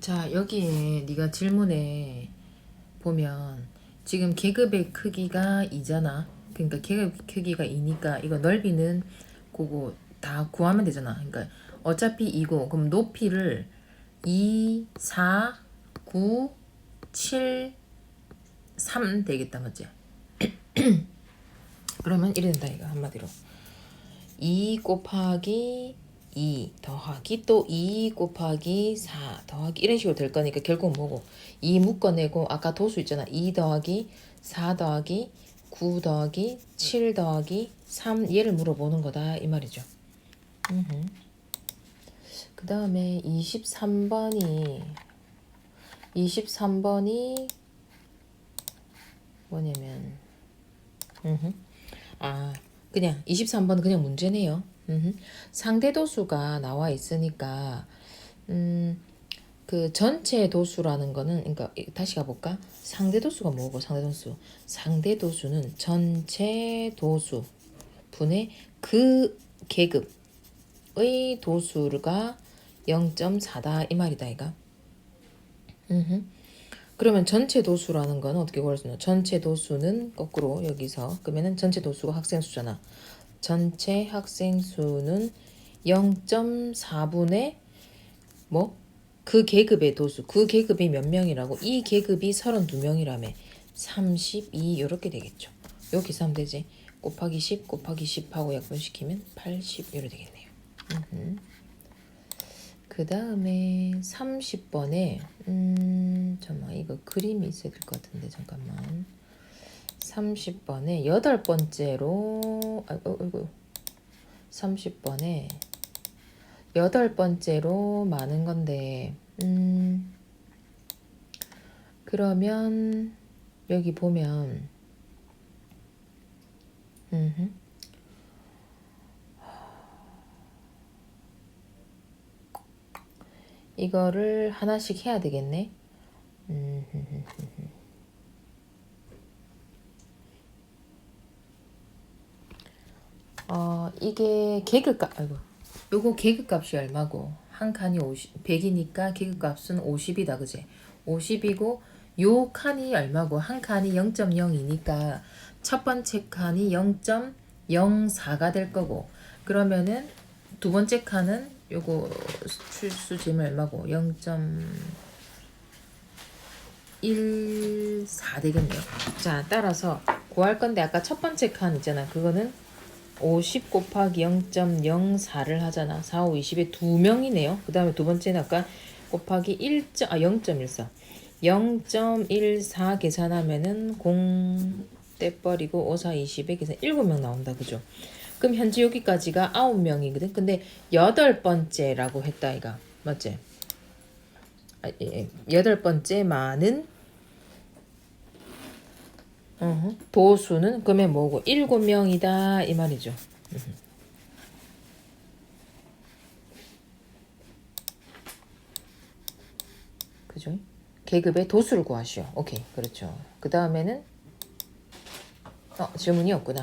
자 여기에 네가 질문에 보면 지금 계급의 크기가 2잖아. 그러니까 계급 크기가 2니까 이거 넓이는 그거 다 구하면 되잖아. 그러니까 어차피 2고 그럼 높이를 2, 4, 9, 7, 3 되겠다 맞지? 그러면 이래 된다 이거 한마디로 2 곱하기 2 더하기 또 2 곱하기 4 더하기 이런 식으로 될 거니까 결국 뭐고 2 묶어내고 아까 도수 있잖아 2 더하기 4 더하기 9 더하기 7 더하기 3 얘를 물어보는 거다 이 말이죠 그 다음에 23번이 23번이 뭐냐면 음흠. 아, 그냥 23번 그냥 문제네요. 음흠. 상대 도수가 나와 있으니까 음, 그 전체 도수라는 거는 그러니까 이- 다시 가볼까? 상대 도수가 뭐고 상대 도수? 상대 도수는 전체 도수 분의 그 계급의 도수가 0.4다 이 말이다 이가. 그러면 전체 도수라는 건 어떻게 구할 수 있나? 전체 도수는 거꾸로 여기서 그러면은 전체 도수가 학생 수잖아. 전체 학생 수는 0.4분의 뭐? 그 계급의 도수. 그 계급이 몇 명이라고? 이 계급이 32명이라며. 32 이렇게 되겠죠. 요 계산하면 되지. 곱하기 10 곱하기 10 하고 약분시키면 80 이렇게 되겠네요. 그 다음에 30번에 음 잠깐만 이거 그림이 있어야 될 것 같은데 잠깐만 30번에 여덟 번째로 아이고 아이고. 30번에 여덟 번째로 많은 건데 음. 그러면 여기 보면 음 이거를 하나씩 해야 되겠네. 음, 어, 이게 계급값, 아이고. 요거 계급값이 얼마고? 한 칸이 50, 100이니까 계급값은 50이다, 그지? 50이고, 요 칸이 얼마고? 한 칸이 0.0이니까 첫 번째 칸이 0.04가 될 거고, 그러면은 두 번째 칸은 요거 출수지면 얼마고? 0.14 되겠네요. 자, 따라서 구할 건데 아까 첫 번째 칸 있잖아. 그거는 50 곱하기 0.04를 하잖아. 4, 5, 20에 두 명이네요. 그 다음에 두 번째는 아까 곱하기 1. 아, 0.14. 0.14 계산하면은 0 떼버리고 5, 4, 20에 계산 7명 나온다. 그죠? 그럼 현재 여기까지가 9명이거든. 근데 여덟 번째라고 했다, 이가. 맞지? 아, 예, 예. 여덟 번째 많은 어허. 도수는 그러면 뭐고? 일곱 명이다 이 말이죠. 그죠? 계급의 도수를 구하시오. 오케이, 그렇죠. 그 다음에는 어 질문이 없구나.